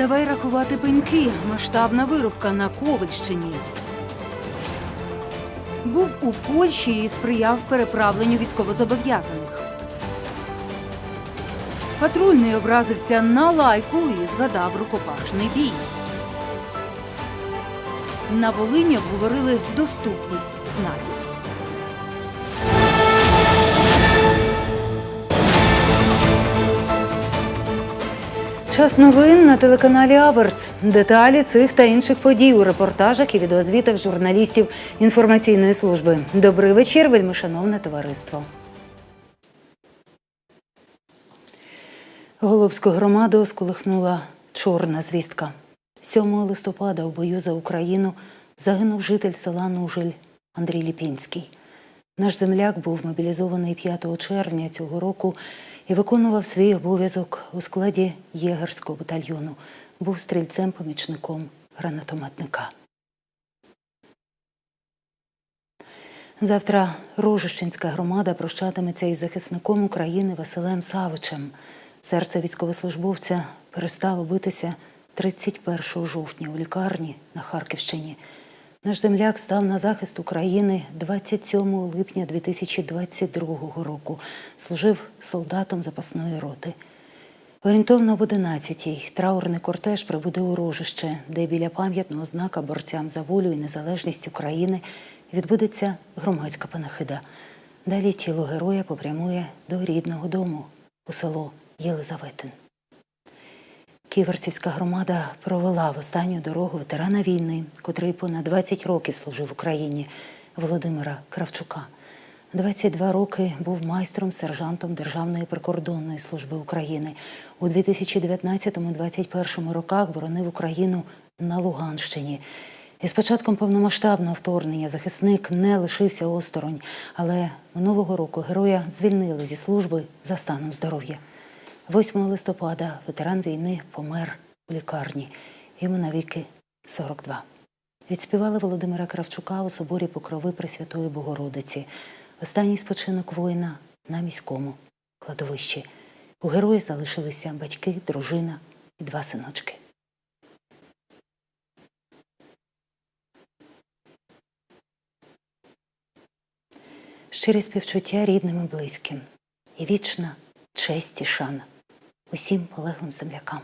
Давай рахувати пеньки. Масштабна вирубка на Ковальщині. Був у Польщі і сприяв переправленню військовозобов'язаних. Патрульний образився на лайку і згадав рукопашний бій. На Волині обговорили доступність ЦНАПів. Час новин на телеканалі Аверс. Деталі цих та інших подій у репортажах і відеозвітах журналістів інформаційної служби. Добрий вечір, вельмишановне товариство. Голубську громаду сколихнула чорна звістка. 7 листопада у бою за Україну загинув житель села Нужель Андрій Ліпінський. Наш земляк був мобілізований 5 червня цього року і виконував свій обов'язок у складі єгерського батальйону. Був стрільцем-помічником гранатометника. Завтра Рожищенська громада прощатиметься із захисником України Василем Савичем. Серце військовослужбовця перестало битися 31 жовтня у лікарні на Харківщині. Наш земляк став на захист України 27 липня 2022 року. Служив солдатом запасної роти. Орієнтовно об 11-й траурний кортеж прибуде у Рожище, де біля пам'ятного знака борцям за волю і незалежність України відбудеться громадська панахида. Далі тіло героя попрямує до рідного дому у село Єлизаветин. Ківерцівська громада провела в останню дорогу ветерана війни, котрий понад 20 років служив в Україні Володимира Кравчука. 22 роки був майстром сержантом Державної прикордонної служби України. У 2019-2021 роках боронив Україну на Луганщині. І з початком повномасштабного вторгнення захисник не лишився осторонь, але минулого року героя звільнили зі служби за станом здоров'я. 8 листопада ветеран війни помер у лікарні. Йому навіки 42. Відспівали Володимира Кравчука у соборі Покрови Пресвятої Богородиці. Останній спочинок воїна на міському кладовищі. У герої залишилися батьки, дружина і два синочки. Щирі співчуття рідним і близьким. І вічна честь і шана усім полеглим землякам.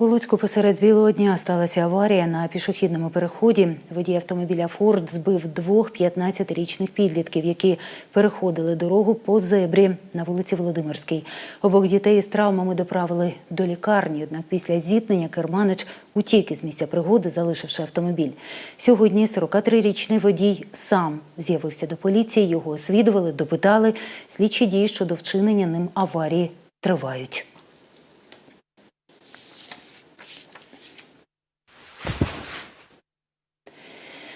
У Луцьку посеред білого дня сталася аварія на пішохідному переході. Водій автомобіля Форд збив двох 15-річних підлітків, які переходили дорогу по зебрі на вулиці Володимирській. Обох дітей з травмами доправили до лікарні. Однак після зіткнення керманич утік із місця пригоди, залишивши автомобіль. Сьогодні 43-річний водій сам з'явився до поліції. Його освідували, допитали. Слідчі дії щодо вчинення ним аварії тривають.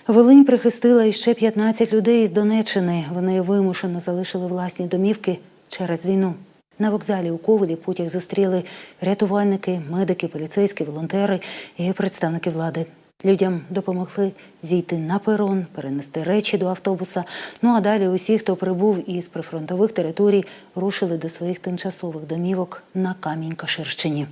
Волинь прихистила іще 15 людей з Донеччини. Вони вимушено залишили власні домівки через війну. На вокзалі у Ковелі потяг зустріли рятувальники, медики, поліцейські, волонтери і представники влади. Людям допомогли зійти на перон, перенести речі до автобуса. Ну а далі усі, хто прибув із прифронтових територій, рушили до своїх тимчасових домівок на Камінь-Каширщині.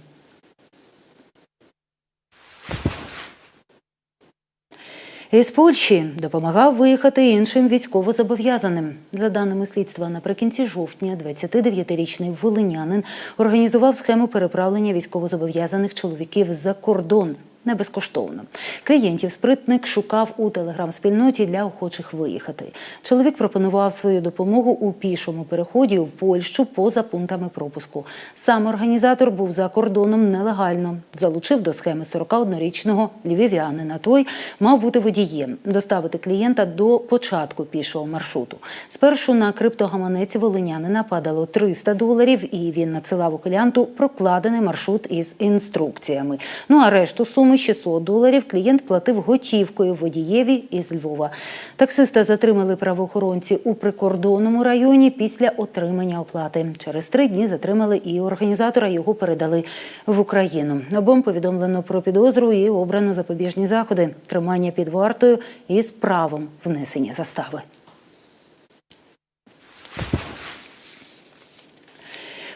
Із Польщі допомагав виїхати іншим військовозобов'язаним. За даними слідства, наприкінці жовтня 29-річний волинянин організував схему переправлення військовозобов'язаних чоловіків за кордон. Не безкоштовно. Клієнтів спритник шукав у телеграм-спільноті для охочих виїхати. Чоловік пропонував свою допомогу у пішому переході у Польщу поза пунктами пропуску. Сам організатор був за кордоном нелегально. Залучив до схеми 41-річного львів'янина. Той мав бути водієм, доставити клієнта до початку пішого маршруту. Спершу на криптогаманець волинянина падало 300 доларів, і він надсилав ухилянту прокладений маршрут із інструкціями. Ну а решту суми 600 доларів клієнт платив готівкою водієві із Львова. Таксиста затримали правоохоронці у прикордонному районі після отримання оплати. Через три дні затримали і організатора його передали в Україну. Обом повідомлено про підозру і обрано запобіжні заходи, тримання під вартою із правом внесення застави.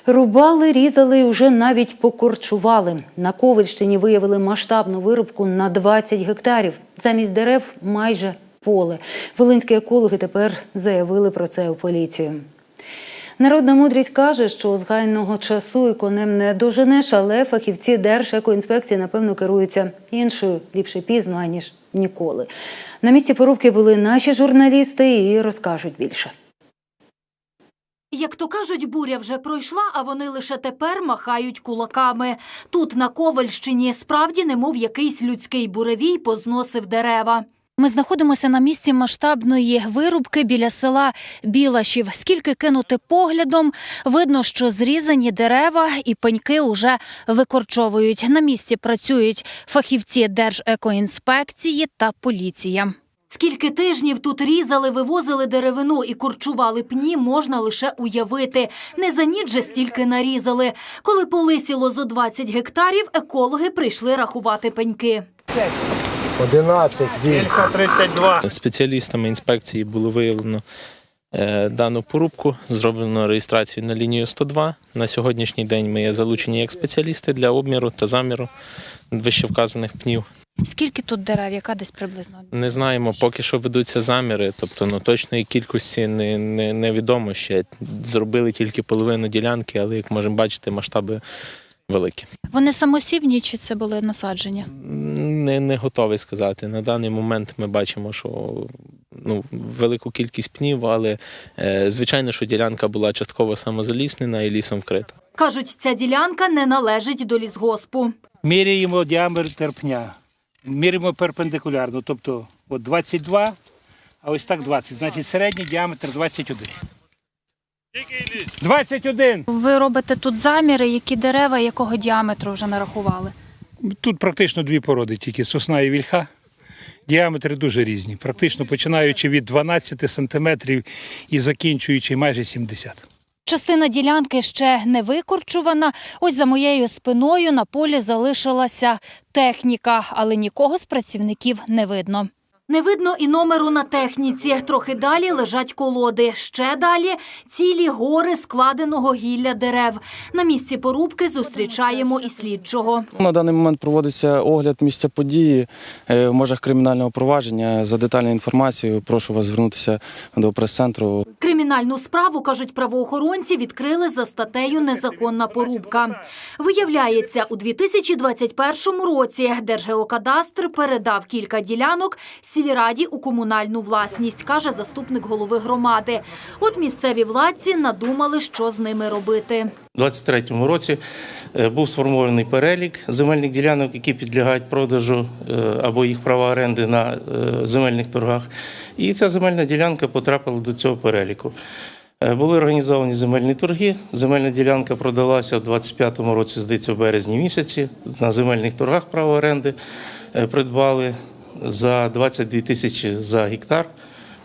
Рубали, різали і вже навіть покорчували. На Ковальщині виявили масштабну вирубку на 20 гектарів. Замість дерев майже поле. Волинські екологи тепер заявили про це у поліцію. Народна мудрість каже, що з гайного часу і конем не доженеш, але фахівці Держекоінспекції, напевно, керуються іншою ліпше пізно, аніж ніколи. На місці порубки були наші журналісти і розкажуть більше. Як то кажуть, буря вже пройшла, а вони лише тепер махають кулаками. Тут, на Ковальщині, справді немов якийсь людський буревій позносив дерева. Ми знаходимося на місці масштабної вирубки біля села Білашів. Скільки кинути поглядом, видно, що зрізані дерева і пеньки уже викорчовують. На місці працюють фахівці Держекоінспекції та поліція. Скільки тижнів тут різали, вивозили деревину і курчували пні, можна лише уявити. Не за ніч же стільки нарізали. Коли полисіло зо 20 гектарів, екологи прийшли рахувати пеньки. 11 він. Кілька 32. Спеціалістами інспекції було виявлено е, дану порубку, зроблено реєстрацію на лінію 102. На сьогоднішній день ми є залучені як спеціалісти для обміру та заміру вищевказаних пнів. Скільки тут дерев, яка десь приблизно? Не знаємо, поки що ведуться заміри, тобто ну, точної кількості не, не, невідомо ще. Зробили тільки половину ділянки, але як можемо бачити, масштаби великі. Вони самосівні чи це були насадження? Не, не готовий сказати. На даний момент ми бачимо, що ну, велику кількість пнів, але е, звичайно, що ділянка була частково самозаліснена і лісом вкрита. Кажуть, ця ділянка не належить до лісгоспу. Міряємо діаметр пня. Міряємо перпендикулярно, тобто от 22, а ось так 20. Значить середній діаметр 21. 21! Ви робите тут заміри, які дерева, якого діаметру вже нарахували? Тут практично дві породи, тільки сосна і вільха. Діаметри дуже різні, практично починаючи від 12 сантиметрів і закінчуючи майже 70. Частина ділянки ще не викорчувана. Ось за моєю спиною на полі залишилася техніка, але нікого з працівників не видно. Не видно і номеру на техніці. Трохи далі лежать колоди. Ще далі цілі гори складеного гілля дерев. На місці порубки зустрічаємо і слідчого. На даний момент проводиться огляд місця події е, в межах кримінального провадження. За детальною інформацією прошу вас звернутися до прес-центру. Кримінальну справу, кажуть правоохоронці, відкрили за статтею «Незаконна порубка». Виявляється, у 2021 році Держгеокадастр передав кілька ділянок сільраді у комунальну власність, каже заступник голови громади. От місцеві владці надумали, що з ними робити. У 2023 році е, був сформований перелік земельних ділянок, які підлягають продажу е, або їх права оренди на е, земельних торгах. І ця земельна ділянка потрапила до цього переліку. Були організовані земельні торги. Земельна ділянка продалася в 2025 році, здається, в березні місяці. На земельних торгах право оренди придбали за 22 тисячі за гектар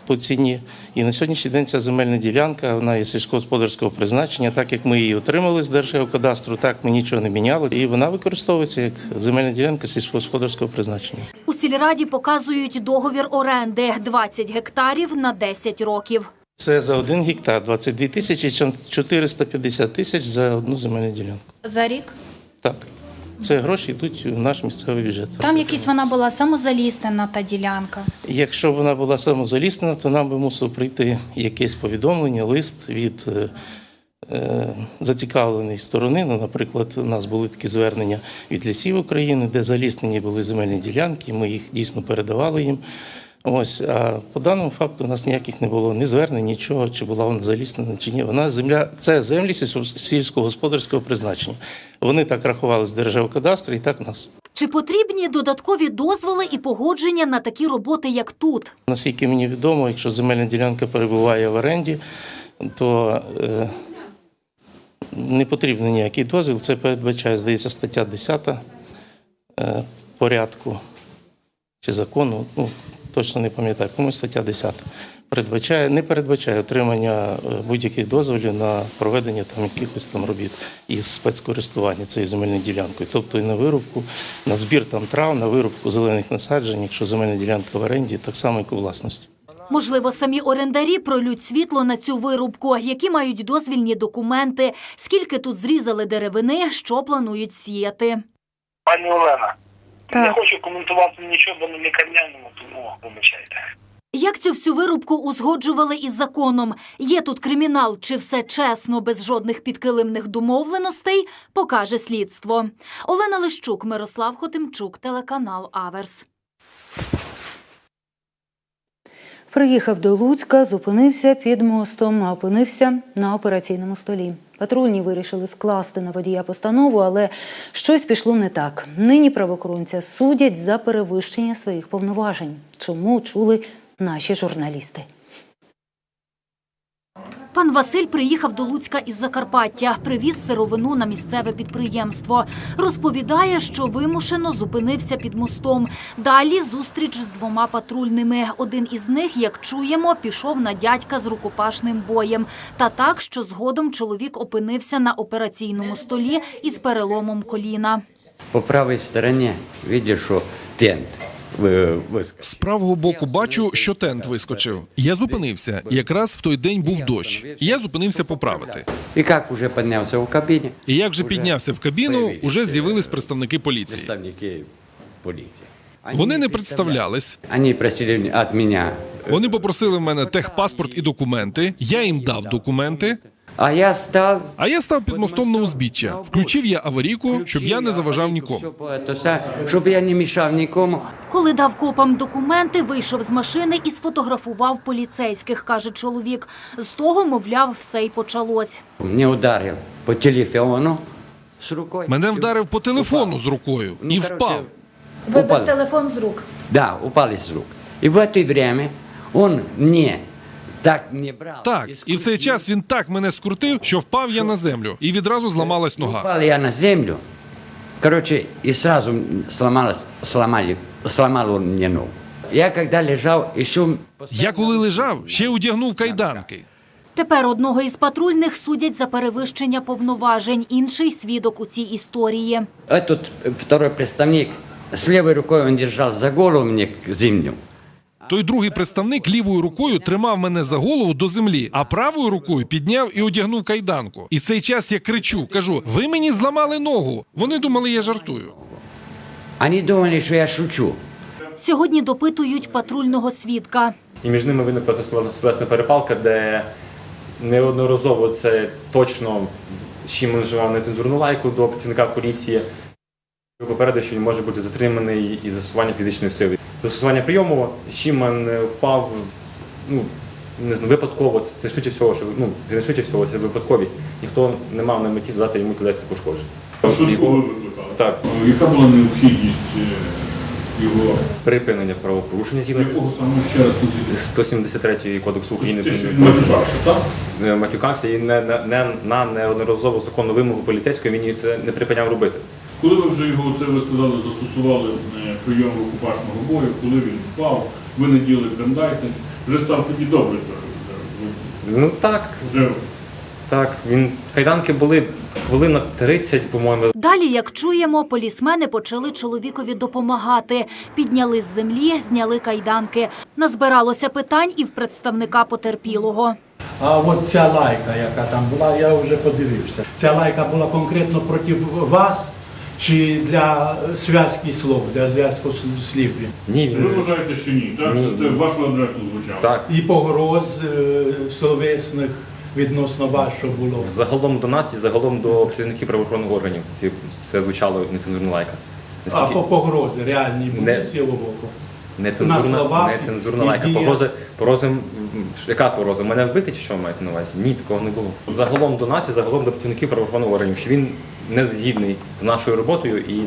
по ціні. І на сьогоднішній день ця земельна ділянка вона є сільськогосподарського призначення. Так як ми її отримали з Держгеокадастру, так ми нічого не міняли. І вона використовується як земельна ділянка сільськогосподарського призначення. У сільраді показують договір оренди – 20 гектарів на 10 років. Це за один гектар 22 тисячі 450 тисяч за одну земельну ділянку. За рік? Так, це гроші йдуть в наш місцевий бюджет. Там якісь вона була самозаліснена, та ділянка. Якщо б вона була самозаліснена, то нам би мусило прийти якесь повідомлення, лист від е, е, зацікавленої сторони. Ну, наприклад, у нас були такі звернення від лісів України, де заліснені були земельні ділянки, ми їх дійсно передавали їм. Ось, а по даному факту у нас ніяких не було ні звернень, нічого, чи була вона заліснена, чи ні. Вона земля, це землі сільськогосподарського призначення. Вони так рахували з Держгеокадастру і так нас. Чи потрібні додаткові дозволи і погодження на такі роботи, як тут? Наскільки мені відомо, якщо земельна ділянка перебуває в оренді, то е, не потрібен ніякий дозвіл. Це передбачає, здається, стаття 10 е, порядку чи закону. Ну, точно не пам'ятаю, по-моєму, стаття 10. Передбачає, не передбачає отримання е, будь-яких дозволів на проведення там якихось там робіт із спецкористування цією земельною ділянкою, тобто і на вирубку, на збір там трав, на вирубку зелених насаджень, якщо земельна ділянка в оренді, так само як у власності. Можливо, самі орендарі пролють світло на цю вирубку, які мають дозвільні документи, скільки тут зрізали деревини, що планують сіяти. Пані Олена, не хочу коментувати нічого, бо не лікарняному, тому вибачайте. Як цю всю вирубку узгоджували із законом? Є тут кримінал, чи все чесно, без жодних підкилимних домовленостей, покаже слідство. Олена Лищук, Мирослав Хотимчук, телеканал Аверс. Приїхав до Луцька, зупинився під мостом, а опинився на операційному столі. Патрульні вирішили скласти на водія постанову, але щось пішло не так. Нині правоохоронця судять за перевищення своїх повноважень. Чому чули наші журналісти? Пан Василь приїхав до Луцька із Закарпаття, привіз сировину на місцеве підприємство. Розповідає, що вимушено зупинився під мостом. Далі зустріч з двома патрульними. Один із них, як чуємо, пішов на дядька з рукопашним боєм. Та так, що згодом чоловік опинився на операційному столі із переломом коліна. По правій стороні що тент. З правого боку бачу, що тент вискочив. Я зупинився. Якраз в той день був дощ. Я зупинився поправити. І як вже піднявся в кабіні, І як же піднявся в кабіну, уже з'явились представники поліції. представники поліції. Вони не представлялись. Вони просили від мене. Вони попросили в мене техпаспорт і документи. Я їм дав документи. А я став... А я став під мостом на узбіччя. Включив я аварійку, щоб я не заважав нікому. Щоб я не мішав нікому. Коли дав копам документи, вийшов з машини і сфотографував поліцейських, каже чоловік. З того, мовляв, все й почалось. Мене ударив по телефону з рукою. Мене вдарив по телефону з рукою і Ну, впав. Вибив телефон з рук. Да, упали з рук. І в це время он мне так не брав. Так, і в цей час він так мене скрутив, що впав я на землю, і відразу зламалась нога. Упал я на землю, короче, и сразу сломалась, сломали, сломал он мне ногу. Я когда лежал, еще... Я коли лежав, ще одягнув кайданки. Тепер одного із патрульних судять за перевищення повноважень. Інший свідок у цій історії. Этот второй представник, с левой рукой он держал за голову мне к землю. Той другий представник лівою рукою тримав мене за голову до землі, а правою рукою підняв і одягнув кайданку. І цей час я кричу: кажу: ви мені зламали ногу. Вони думали, я жартую. Они думали, что я шучу. Сьогодні допитують патрульного свідка. І між ними виникла словесна перепалка, де неодноразово це точно Шімон вживав нецензурну лайку до працівника поліції. Попередив, що він може бути затриманий із застосування фізичної сили. Застосування прийому Шіман е, впав, ну не знаю, випадково. Це, швидше всього, що ну це не швидше всього, це випадковість. Ніхто не мав на меті задати йому тілесні пошкодження. Швидку ви викликали? Так, Яка була необхідність е, його припинення правопорушення згідно якого саме ще раз позвіть? 173 кодексу України. Те, що він матюкався, так? матюкався і не, не, не на неодноразову законну вимогу поліцейського він її це не припиняв робити. Коли ви вже його, це ви сказали, застосували е, прийом рукопашного бою, коли він впав, ви наділи брендайтинг, вже став тоді добре трохи. Ну так, вже так. Він кайданки були хвилин на 30, по-моєму. Далі, як чуємо, полісмени почали чоловікові допомагати. Підняли з землі, зняли кайданки. Назбиралося питань і в представника потерпілого. А от ця лайка, яка там була, я вже подивився. Ця лайка була конкретно проти вас чи для зв'язки слов, для зв'язку слів? Ні, ви він вважаєте, що ні, так? Ні, Що це в вашу адресу звучало? так. І погроз е, словесних відносно вас, що було. Загалом до нас і загалом до працівників правоохоронних органів. Ці це звучало нецензурна лайка. А Наскільки по погрози реальні були Не- з цього боку. На нецензурна, нецензурна лайка. Погрози, погрози, яка погроза? Мене вбити чи що ви маєте на увазі? Ні, такого не було. Загалом до нас і загалом до працівників правоохоронних органів, що він не згідний з нашою роботою і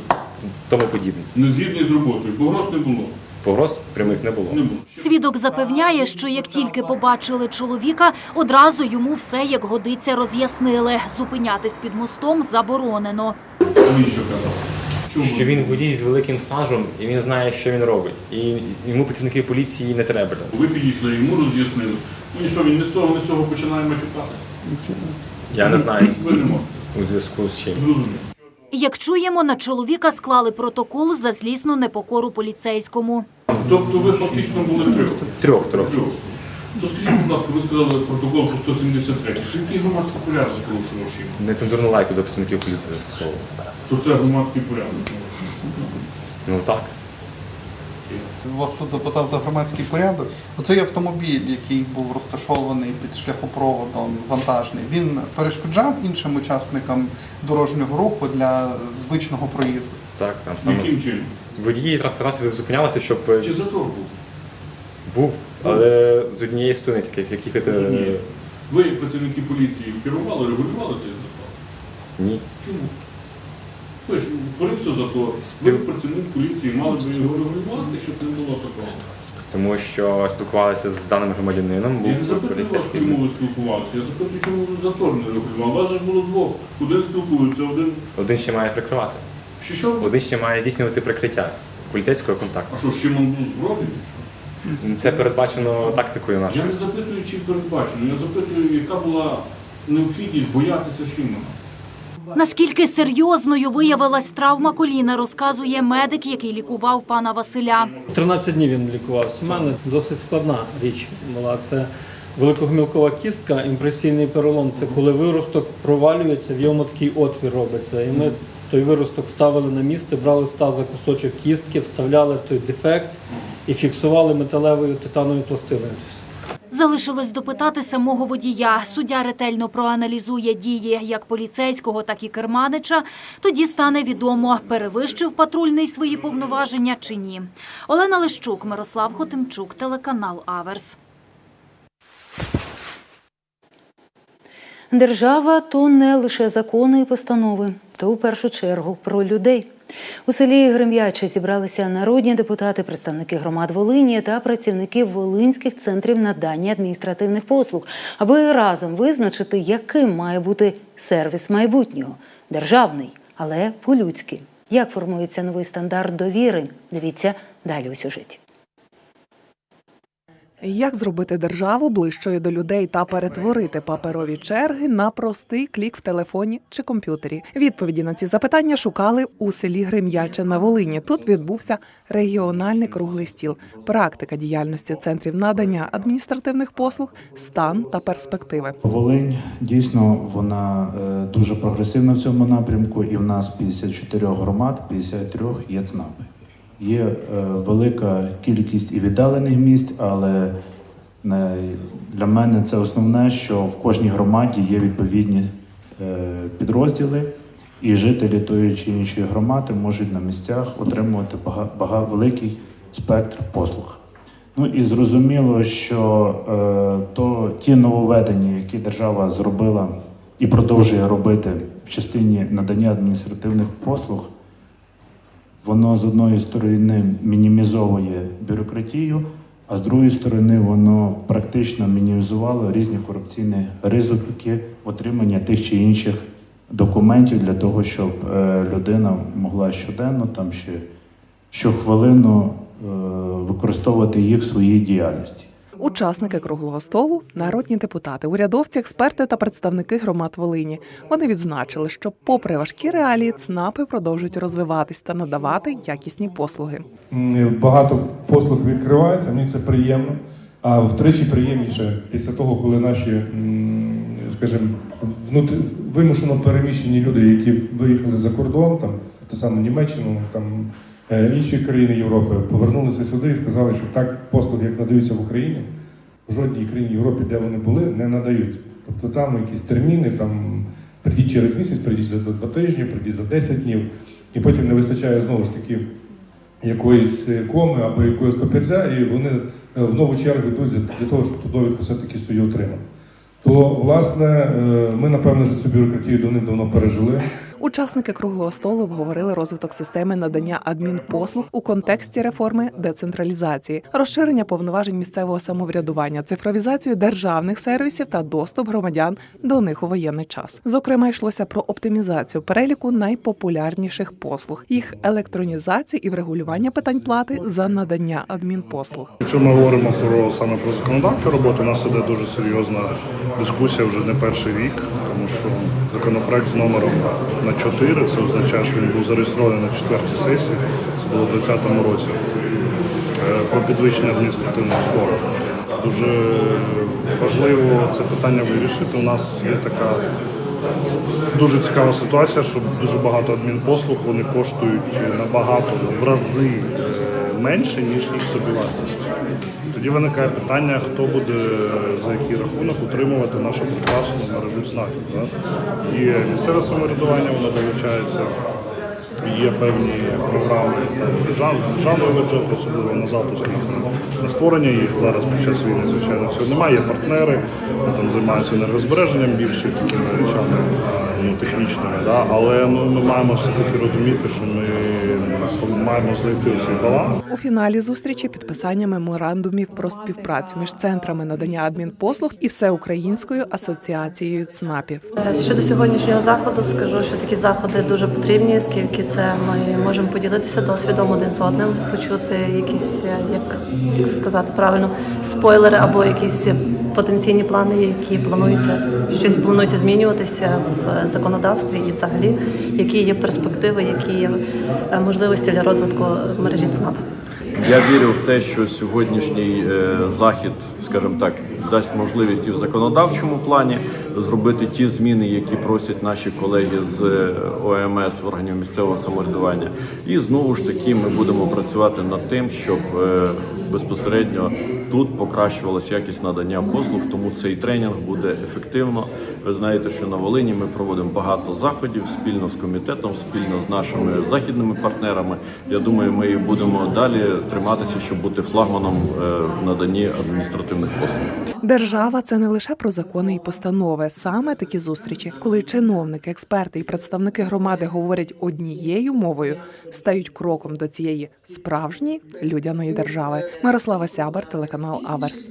тому подібне. Не згідний з роботою, погроз не було. Погроз прямих не було. Не було. Свідок запевняє, що як тільки побачили чоловіка, одразу йому все як годиться роз'яснили. Зупинятись під мостом заборонено. Він що казав? Чому? Що він водій з великим стажем і він знає, що він робить. І йому працівники поліції не треба. Ви підійшли, йому роз'яснили. Ну і що, він не з того, не з цього починає матюкатися? Я не знаю Ви не можете. у зв'язку з чим. Зрозуміло. Як чуємо, на чоловіка склали протокол за злісну непокору поліцейському. Тобто ви фактично були трьох. Трьох, трьох. Трьох. То скажіть, будь ласка, ви сказали протокол по 173. Який громадський порядок порушував ще? Нецензурну лайку до працівників поліції застосовували. То це громадський порядок. Ну так. Вас суд запитав за громадський порядок. Оцей автомобіль, який був розташований під шляхопроводом вантажний, він перешкоджав іншим учасникам дорожнього руху для звичного проїзду. Так, там саме. Яким чином? Водії транспортних засобів зупинялися, щоб е, Чи затор був? був, але з однієї сторони, так як як їхати. е, Ні. Ви, як працівники поліції, керували, регулювали цей затор? Ні. Чому? Ви ж утворився затор. Ви, як працівник поліції, мали б його регулювати, щоб не було такого. Тому що спілкувалися з даним громадянином. Я не запитую вас, чому ви спілкувалися. Я запитую, чому ви затор не регулювали. Вас же ж було двох. Один спілкується, один. Один ще має прикривати. Що що? Один ще має здійснювати прикриття поліцейського контакту. А що, Шимон був збройний? Це передбачено тактикою нашою. Я не запитую, чи передбачено. Я запитую, яка була необхідність боятися Шимона. Наскільки серйозною виявилась травма коліна, розказує медик, який лікував пана Василя. 13 днів він лікувався. У мене досить складна річ була. Це великогмілкова кістка, імпресійний перелом. Це коли виросток провалюється, в йому такий отвір робиться. І ми той виросток ставили на місце, брали з таза кусочок кістки, вставляли в той дефект і фіксували металевою титановою пластиною. Залишилось допитати самого водія. Суддя ретельно проаналізує дії як поліцейського, так і керманича. Тоді стане відомо, перевищив патрульний свої повноваження чи ні. Олена Лищук, Мирослав Хотимчук, телеканал Аверс. Держава то не лише закони і постанови, то у першу чергу про людей. У селі Грем'яче зібралися народні депутати, представники громад Волині та працівники волинських центрів надання адміністративних послуг, аби разом визначити, яким має бути сервіс майбутнього державний, але по-людськи. Як формується новий стандарт довіри? Дивіться далі у сюжеті. Як зробити державу ближчою до людей та перетворити паперові черги на простий клік в телефоні чи комп'ютері? Відповіді на ці запитання шукали у селі Грем'яче на Волині. Тут відбувся регіональний круглий стіл, практика діяльності центрів надання адміністративних послуг, стан та перспективи. Волинь дійсно вона е, дуже прогресивна в цьому напрямку, і в нас 54 громад, 53 є ЦНАПи. Є е, велика кількість і віддалених місць, але е, для мене це основне, що в кожній громаді є відповідні е, підрозділи, і жителі тої чи іншої громади можуть на місцях отримувати великий спектр послуг. Ну і зрозуміло, що то ті нововведення, які держава зробила і продовжує робити в частині надання адміністративних послуг, воно з одної сторони мінімізовує бюрократію, а з другої сторони воно практично мінімізувало різні корупційні ризики отримання тих чи інших документів для того, щоб е, людина могла щоденно там ще щохвилину е, використовувати їх в своїй діяльності. Учасники круглого столу, народні депутати, урядовці, експерти та представники громад Волині. Вони відзначили, що, попри важкі реалії, ЦНАПи продовжують розвиватись та надавати якісні послуги. Багато послуг відкривається, мені це приємно. А втричі приємніше після того, коли наші, скажімо, внут- вимушено переміщені люди, які виїхали за кордон, там в ту саму Німеччину, там інші країни Європи, повернулися сюди і сказали, що так послуги, як надаються в Україні, в жодній країні Європі, де вони були, не надають. Тобто там якісь терміни, там прийдіть через місяць, прийдіть за два тижні, прийдіть за 10 днів, і потім не вистачає знову ж таки якоїсь е, коми або якогось папірця, і вони е, в нову чергу йдуть для, того, щоб ту довідку все-таки свою отримати. То, власне, е, ми, напевно, вже цю бюрократію давним-давно пережили. Учасники круглого столу обговорили розвиток системи надання адмінпослуг у контексті реформи децентралізації, розширення повноважень місцевого самоврядування, цифровізацію державних сервісів та доступ громадян до них у воєнний час. Зокрема, йшлося про оптимізацію переліку найпопулярніших послуг, їх електронізацію і врегулювання питань плати за надання адмінпослуг. Якщо ми говоримо про саме про законодавчу роботу, у нас іде дуже серйозна дискусія вже не перший рік, тому що законопроект з номером на 4, це означає, що він був зареєстрований на четвертій сесії, це було у 2020 році, е, про підвищення адміністративного збору. Дуже важливо це питання вирішити. У нас є така дуже цікава ситуація, що дуже багато адмінпослуг вони коштують набагато в рази е, менше, ніж їх собівартість. Тоді виникає питання, хто буде за який рахунок утримувати нашу прекрасну мережу знаків. І місцеве самоврядування, воно долучається. Є певні програми державного бюджету, особливо на запуск на створення їх зараз під час війни, звичайно, цього немає. Є партнери, там займаються енергозбереженням більше такими речами ну, технічними. Да? Але ну, ми маємо все-таки розуміти, що ми маємо знайти цей баланс. У фіналі зустрічі підписання меморандумів про співпрацю між центрами надання адмінпослуг і всеукраїнською асоціацією ЦНАПів. Щодо сьогоднішнього заходу, скажу, що такі заходи дуже потрібні, оскільки це ми можемо поділитися досвідом один з одним, почути якісь, е, як, сказати правильно, спойлери або якісь потенційні плани, які плануються, щось планується змінюватися в законодавстві і взагалі, які є перспективи, які є е, можливості для розвитку мережі ЦНАП. Я вірю в те, що сьогоднішній е, захід, скажімо так, дасть можливість і в законодавчому плані зробити ті зміни, які просять наші колеги з е, ОМС органів місцевого самоврядування. І знову ж таки ми будемо працювати над тим, щоб е, безпосередньо тут покращувалася якість надання послуг. Тому цей тренінг буде ефективно. Ви знаєте, що на Волині ми проводимо багато заходів спільно з комітетом, спільно з нашими західними партнерами. Я думаю, ми будемо далі триматися, щоб бути флагманом е, в наданні адміністративних послуг. Держава це не лише про закони і постанови. Саме такі зустрічі, коли чиновники, експерти і представники громади говорять однією мовою, стають кроком до цієї справжньої людяної держави. Мирослава Сябер, телеканал Аверс.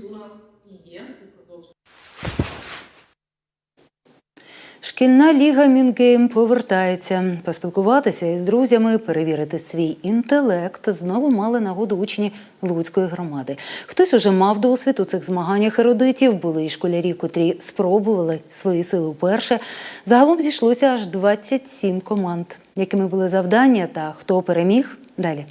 Шкільна ліга Мінгейм повертається. Поспілкуватися із друзями, перевірити свій інтелект знову мали нагоду учні Луцької громади. Хтось уже мав досвід у цих змаганнях ерудитів, були і школярі, котрі спробували свої сили вперше. Загалом зійшлося аж 27 команд. Якими були завдання та хто переміг? Далі.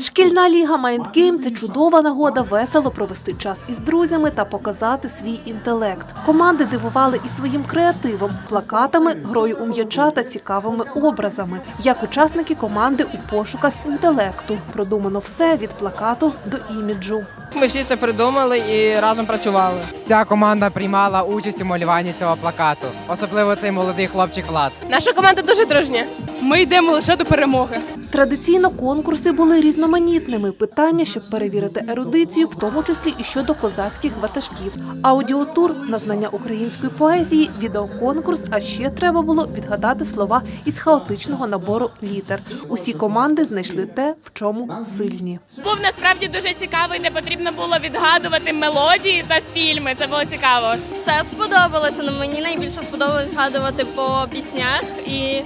Шкільна ліга Майндгейм – це чудова нагода весело провести час із друзями та показати свій інтелект. Команди дивували і своїм креативом, плакатами, грою у м'яча та цікавими образами. Як учасники команди у пошуках інтелекту. Продумано все від плакату до іміджу. Ми всі це придумали і разом працювали. Вся команда приймала участь у малюванні цього плакату, особливо цей молодий хлопчик Влад. Наша команда дуже дружня. Ми йдемо лише до перемоги. Традиційно конкурси були різноманітними. Питання, щоб перевірити ерудицію, в тому числі і щодо козацьких ватажків. Аудіотур на знання української поезії, відеоконкурс, а ще треба було відгадати слова із хаотичного набору літер. Усі команди знайшли те, в чому сильні. Був насправді дуже цікавий, де потрібно було відгадувати мелодії та фільми. Це було цікаво. Все сподобалося. Ну, мені найбільше сподобалось згадувати по піснях і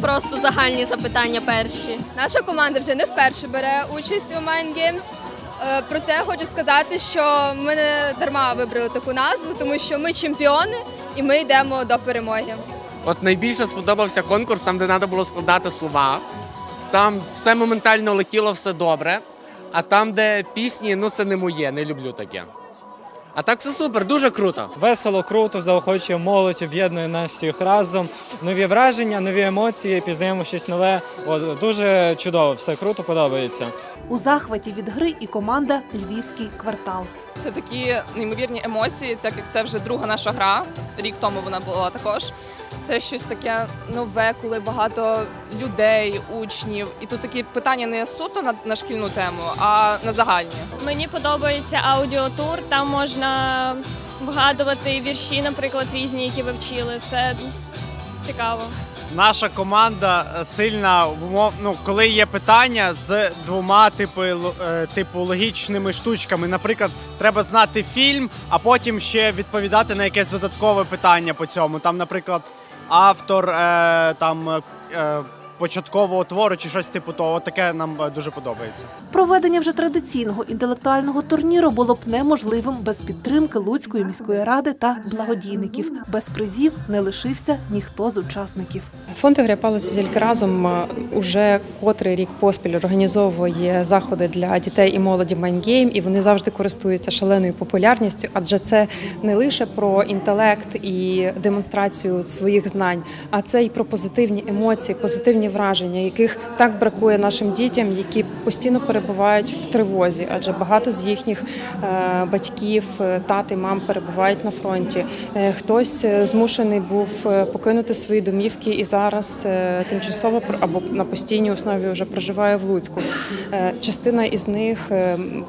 просто загальні запитання перші. Наша команда вже не вперше бере участь у Mind Games. Е, Проте хочу сказати, що ми не дарма вибрали таку назву, тому що ми чемпіони і ми йдемо до перемоги. От найбільше сподобався конкурс, там, де треба було складати слова. Там все моментально летіло, все добре. А там, де пісні, ну це не моє, не люблю таке. А так все супер, дуже круто. Весело, круто, заохочує молодь, об'єднує нас всіх разом. Нові враження, нові емоції, пізнаємо щось нове. От, дуже чудово, все круто, подобається. У захваті від гри і команда Львівський квартал. Це такі неймовірні емоції, так як це вже друга наша гра. Рік тому вона була також. Це щось таке нове, коли багато людей, учнів. І тут такі питання не суто на, на шкільну тему, а на загальні. Мені подобається аудіотур. Там можна вгадувати вірші, наприклад, різні, які ви вчили. Це цікаво. Наша команда е, сильна в ну, коли є питання з двома типи, е, типу логічними штучками. Наприклад, треба знати фільм, а потім ще відповідати на якесь додаткове питання по цьому. Там, наприклад, автор, е, там початкового твору чи щось типу того. Таке нам е, дуже подобається. Проведення вже традиційного інтелектуального турніру було б неможливим без підтримки Луцької міської ради та благодійників. Без призів не лишився ніхто з учасників. Фонд «Ігоря Палиця тільки разом уже котрий рік поспіль організовує заходи для дітей і молоді Майнгейм, і вони завжди користуються шаленою популярністю, адже це не лише про інтелект і демонстрацію своїх знань, а це й про позитивні емоції, позитивні враження, яких так бракує нашим дітям, які постійно перебувають в тривозі, адже багато з їхніх е, батьків, е, тати, мам перебувають на фронті. Е, Хтось змушений був покинути свої домівки і зараз тимчасово або на постійній основі вже проживає в Луцьку. Частина із них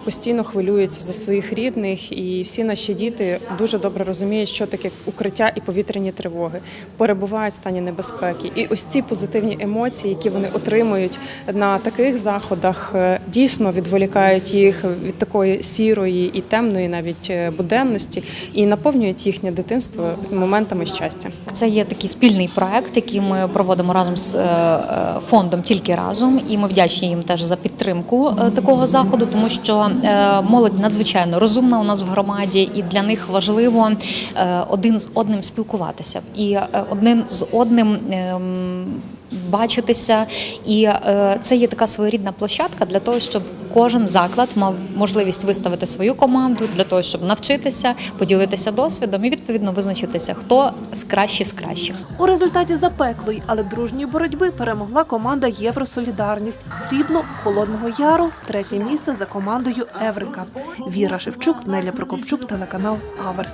постійно хвилюється за своїх рідних, і всі наші діти дуже добре розуміють, що таке укриття і повітряні тривоги, перебувають в стані небезпеки. І ось ці позитивні емоції, які вони отримують на таких заходах, е, дійсно відволікають їх від такої сірої і темної, навіть е, буденності, і наповнюють їхнє дитинство моментами щастя. Це є такий спільний проект, який ми проводимо разом з е, фондом тільки разом, і ми вдячні їм теж за підтримку такого заходу, тому що молодь надзвичайно розумна у нас в громаді, і для них важливо один з одним спілкуватися і один з одним. Бачитися, і е, це є така своєрідна площадка для того, щоб кожен заклад мав можливість виставити свою команду для того, щоб навчитися, поділитися досвідом і відповідно визначитися, хто з кращі з кращих. У результаті запеклої, але дружньої боротьби перемогла команда Євросолідарність. Срібло Холодного Яру, третє місце за командою Еврика. Віра Шевчук, Неля Прокопчук, телеканал Аверс.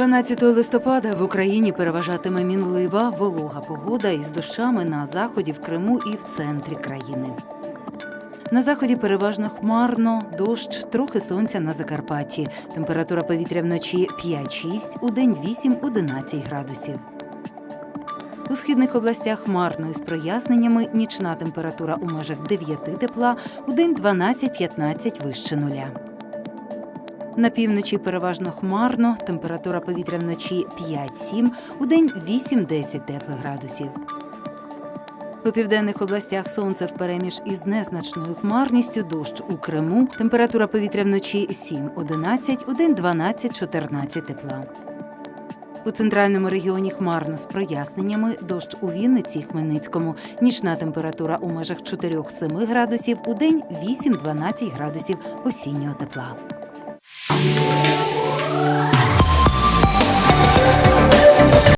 12 листопада в Україні переважатиме мінлива волога погода із дощами на заході в Криму і в центрі країни. На заході переважно хмарно, дощ, трохи сонця на Закарпатті. Температура повітря вночі 5-6, у день 8-11 градусів. У східних областях хмарно із проясненнями, нічна температура у межах 9 тепла, у день 12-15 вище нуля. На півночі переважно хмарно, температура повітря вночі 5-7, у день 8-10 теплих градусів. У південних областях сонце впереміж із незначною хмарністю, дощ у Криму, температура повітря вночі 7-11, у день 12-14 тепла. У центральному регіоні хмарно з проясненнями, дощ у Вінниці Хмельницькому, нічна температура у межах 4-7 градусів, у день 8-12 градусів осіннього тепла. Yeah.